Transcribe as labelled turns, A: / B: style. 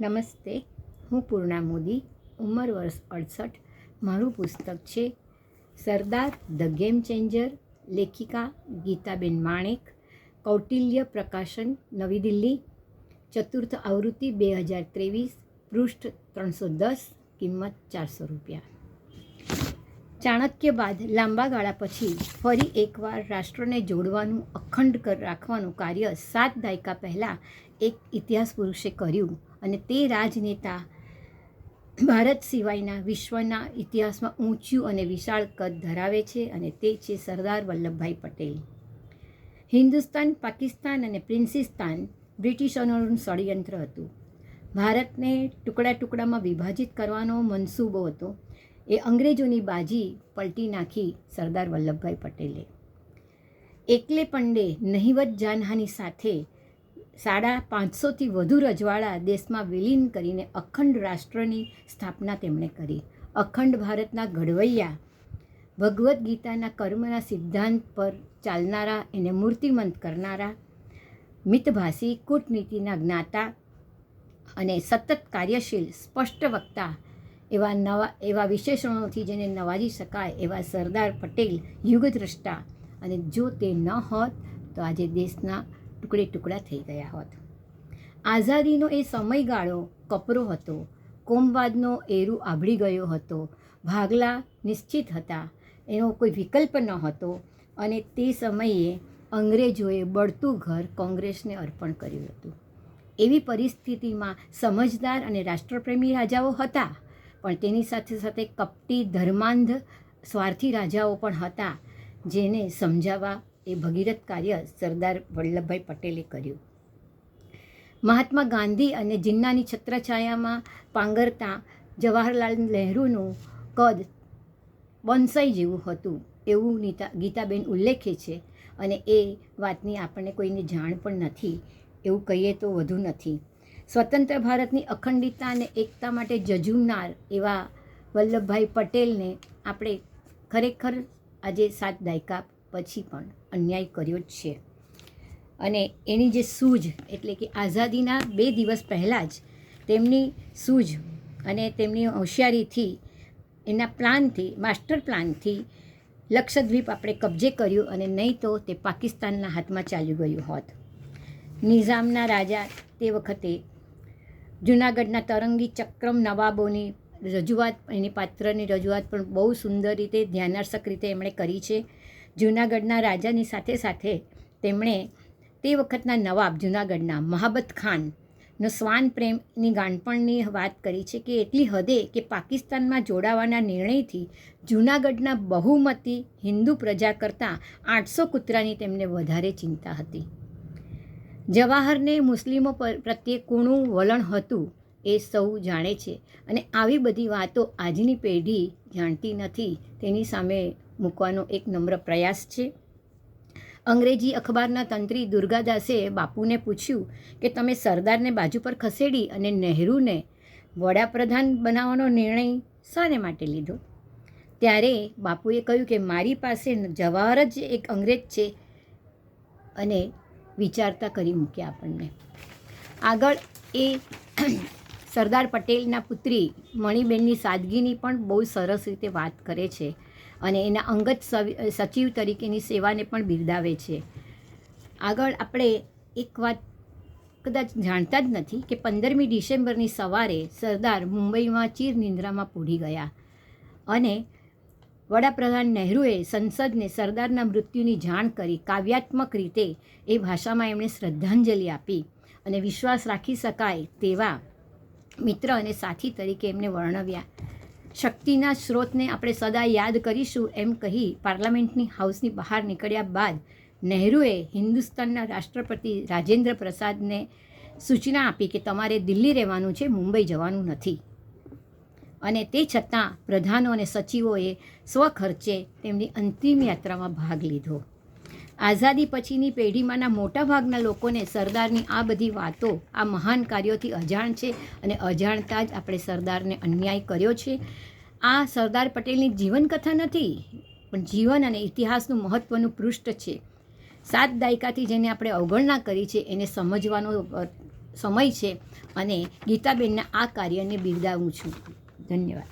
A: નમસ્તે, હું પૂર્ણા મોદી, ઉંમર વર્ષ અડસઠ, મારું પુસ્તક છે સરદાર ધ ગેમ ચેન્જર, લેખિકા ગીતાબેન માણેક, કૌટિલ્ય પ્રકાશન, નવી દિલ્હી, ચતુર્થ આવૃત્તિ બે હજાર ત્રેવીસ, પૃષ્ઠ ત્રણસો દસ, કિંમત ચારસો રૂપિયા. ચાણક્ય બાદ લાંબા ગાળા પછી ફરી એકવાર રાષ્ટ્રને જોડવાનું અખંડ કર રાખવાનું કાર્ય સાત દાયકા પહેલાં એક ઇતિહાસ પુરુષે કર્યું અને તે રાજનેતા ભારત સિવાયના વિશ્વના ઇતિહાસમાં ઊંચું અને વિશાળ કદ ધરાવે છે અને તે છે સરદાર વલ્લભભાઈ પટેલ. હિન્દુસ્તાન, પાકિસ્તાન અને પ્રિન્સિસ્તાન બ્રિટિશોનું ષડયંત્ર હતું. ભારતને ટુકડા ટુકડામાં વિભાજિત કરવાનો મનસૂબો હતો. એ અંગ્રેજોની બાજી પલટી નાખી સરદાર વલ્લભભાઈ પટેલે. એકલે પંડે નહિવત જાનહાની સાથે સાડા પાંચસોથી વધુ રજવાડા દેશમાં વિલીન કરીને અખંડ રાષ્ટ્રની સ્થાપના તેમણે કરી. અખંડ ભારતના ઘડવૈયા, ભગવદ્ ગીતાના કર્મના સિદ્ધાંત પર ચાલનારા, એને મૂર્તિમંત કરનારા, મિતભાષી, કૂટનીતિના જ્ઞાતા અને સતત કાર્યશીલ, સ્પષ્ટ વક્તા એવા નવા, એવા વિશેષણોથી જેને નવાજી શકાય એવા સરદાર પટેલ યુગદ્રષ્ટા. અને જો તે ન હોત, તો આજે દેશના ટુકડે ટુકડા થઈ ગયા હોત. આઝાદીનો એ સમયગાળો કપરો હતો. કોમવાદનો એરું આભળી ગયો હતો. ભાગલા નિશ્ચિત હતા. એનો કોઈ વિકલ્પ ન હતો. અને તે સમયે અંગ્રેજોએ બળતું ઘર કોંગ્રેસને અર્પણ કર્યું હતું. એવી પરિસ્થિતિમાં સમજદાર અને રાષ્ટ્રપ્રેમી રાજાઓ હતા. પણ તેની સાથે સાથે કપટી ધર્માંધ સ્વાર્થી રાજાઓ પણ હતા, જેને સમજાવવા એ ભગીરથ કાર્ય સરદાર વલ્લભભાઈ પટેલે કર્યું. મહાત્મા ગાંધી અને જિન્નાની છત્રછાયામાં પાંગરતા જવાહરલાલ નહેરુનું કદ બોન્સાઈ જેવું હતું એવું નીતા ગીતાબેન ઉલ્લેખે છે અને એ વાતની આપણને કોઈને જાણ પણ નથી, એવું કહીએ તો વધુ નથી. સ્વતંત્ર ભારતની અખંડિતતા અને એકતા માટે જજુમનાર એવા વલ્લભભાઈ પટેલને આપણે ખરેખર આજે સાત દાયકા પછી પણ અન્યાય કર્યો જ છે. અને એની જે સૂઝ એટલે કે આઝાદીના બે દિવસ પહેલાં જ તેમની સૂઝ અને તેમની હોશિયારીથી એના પ્લાનથી, માસ્ટર પ્લાનથી લક્ષદ્વીપ આપણે કબજે કર્યું અને નહીં તો તે પાકિસ્તાનના હાથમાં ચાલ્યું ગયું હોત. નિઝામના રાજા તે વખતે જૂનાગઢના તરંગી ચક્રમ નવાબોની રજૂઆત, એની પાત્રની રજૂઆત પણ બહુ સુંદર રીતે, ધ્યાનાર્ષક રીતે એમણે કરી છે. જૂનાગઢના રાજાની સાથે સાથે તેમણે તે વખતના નવાબ, જૂનાગઢના મહાબત ખાનનો શ્વાન પ્રેમની ગાંડપણની વાત કરી છે કે એટલી હદે કે પાકિસ્તાનમાં જોડાવાના નિર્ણયથી જૂનાગઢના બહુમતી હિન્દુ પ્રજા કરતાં આઠસો કૂતરાની તેમને વધારે ચિંતા હતી. જવાહરને મુસ્લિમો પર પ્રત્યે કૂણું વલણ હતું એ સૌ જાણે છે અને આવી બધી વાતો આજની પેઢી જાણતી નથી. તેની સામે મૂકવાનો એક નમ્ર પ્રયાસ છે. અંગ્રેજી અખબારના તંત્રી દુર્ગાદાસે બાપુને પૂછ્યું કે, તમે સરદારને બાજુ પર ખસેડી અને નહેરુને વડાપ્રધાન બનાવવાનો નિર્ણય શાને માટે લીધો? ત્યારે બાપુએ કહ્યું કે, મારી પાસે જવાહર જ એક અંગ્રેજ છે અને વિચારતા કરી મૂક્યા આપણને. આગળ એ સરદાર પટેલના પુત્રી મણિબેનની સાદગીની પણ બહુ સરસ રીતે વાત કરે છે અને એના અંગત સચિવ તરીકેની સેવાને પણ બિરદાવે છે. આગળ આપણે એક વાત કદાચ જાણતા જ નથી કે પંદરમી ડિસેમ્બરની સવારે સરદાર મુંબઈમાં ચીર નિંદ્રામાં પૂરી ગયા અને વડાપ્રધાન નહેરુએ સંસદને સરદારના મૃત્યુની જાણ કરી કાવ્યાત્મક રીતે એ ભાષામાં એમણે શ્રદ્ધાંજલિ આપી અને વિશ્વાસ રાખી શકાય તેવા મિત્ર અને સાથી તરીકે એમને વર્ણવ્યા. શક્તિના સ્ત્રોતને આપણે સદા યાદ કરીશું એમ કહી પાર્લામેન્ટની હાઉસની બહાર નીકળ્યા બાદ નહેરુએ હિન્દુસ્તાનના રાષ્ટ્રપતિ રાજેન્દ્ર પ્રસાદને સૂચના આપી કે તમારે દિલ્હી રહેવાનું છે, મુંબઈ જવાનું નથી. અને તે છતાં પ્રધાનો અને સચિવોએ સ્વખર્ચે તેમની અંતિમ યાત્રામાં ભાગ લીધો. આઝાદી પછીની પેઢીમાંના મોટાભાગના લોકોને સરદારની આ બધી વાતો, આ મહાન કાર્યોથી અજાણ છે અને અજાણતા જ આપણે સરદારને અન્યાય કર્યો છે. આ સરદાર પટેલની જીવનકથા નથી, પણ જીવન અને ઇતિહાસનું મહત્ત્વનું પૃષ્ઠ છે. સાત દાયકાથી જેને આપણે અવગણના કરી છે, એને સમજવાનો સમય છે અને ગીતાબેનના આ કાર્યને બિરદાવું છું. 真的。